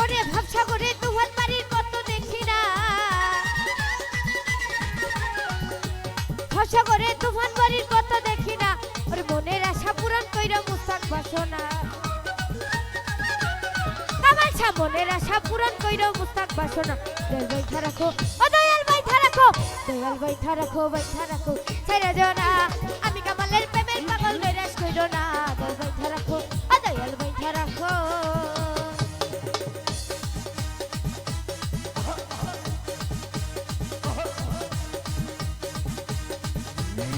ওরে ভাবসাগরে তুফান বাড়ির কত দেখি না। ভাবসাগরে তুফান বাড়ির কত দেখি না। ওর মনের আশা পূরণ কইরা মুস্তাক বাসনা। শাহ মনের আশা পূরণ কইরা মুস্তাক বাসনা। দয়াল বাইঠা রাখো, ও দয়াল বাইঠা রাখো, দয়াল বাইঠা রাখো বাইঠা রাখো। ছাইরা যেও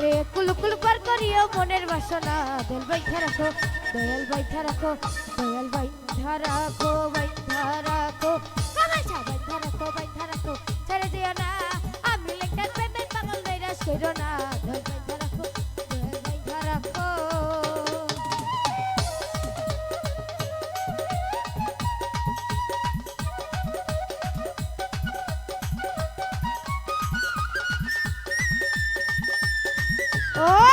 আরে কুলু কুলু পার করিও মনের বাসনা। দয়াল ভাই রাখো, দয়াল ভাই রাখো, দয়াল ভাই রাখো ভাই রাখো। কামাল শাহ ভাই রাখো ভাই রাখো। ছেড়ে দিও না, আমি লেখার প্রেমের পাগল নৈরাশ কইরো না। দয়াল ও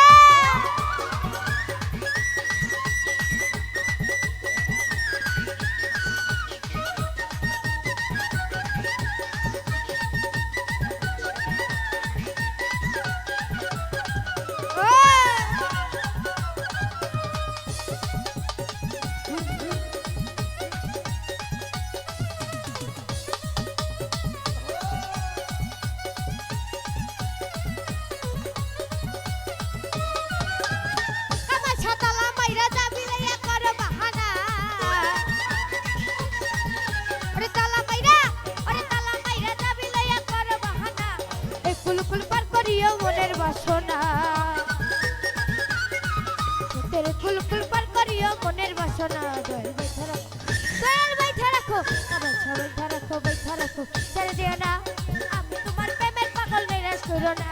এই কুল কুল পার করিও মনের বাসনা। তেরে কুল কুল পার করিও মনের বাসনা। দয়াল বৈঠা রাখো, দয়াল বৈঠা রাখো ছা বাইঠা রাখো, বৈঠা রাখো। ছেড়ে দিও না, আমি তোমার প্রেমের পাগল নিরাশ করো না।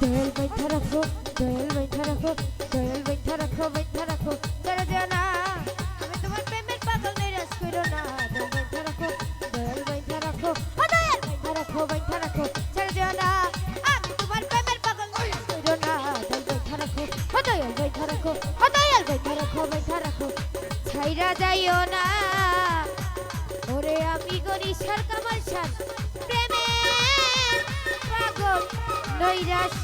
দয়াল বাইঠা রাখো দয়াল বাইঠা রাখো দয়াল বাইঠা রাখো বাইঠা রাখো। ছেড়ে দিও না আমি তোমার প্রেমের পাগল নিরাশ করো না। দয়াল বাইঠা রাখো দয়াল বাইঠা রাখো ও দয়াল বাইঠা রাখো বাইঠা রাখো। ছেড়ে দিও না আমি তোমার প্রেমের পাগল নিরাশ করো না। দয়াল বাইঠা রাখো ও দয়াল বাইঠা রাখো ও দয়াল বাইঠা রাখো বাইঠা রাখো। ছাইরা যাইও না। ওরে আমি গরিশার কামাল শান প্রেমের পাগল নৈরাশ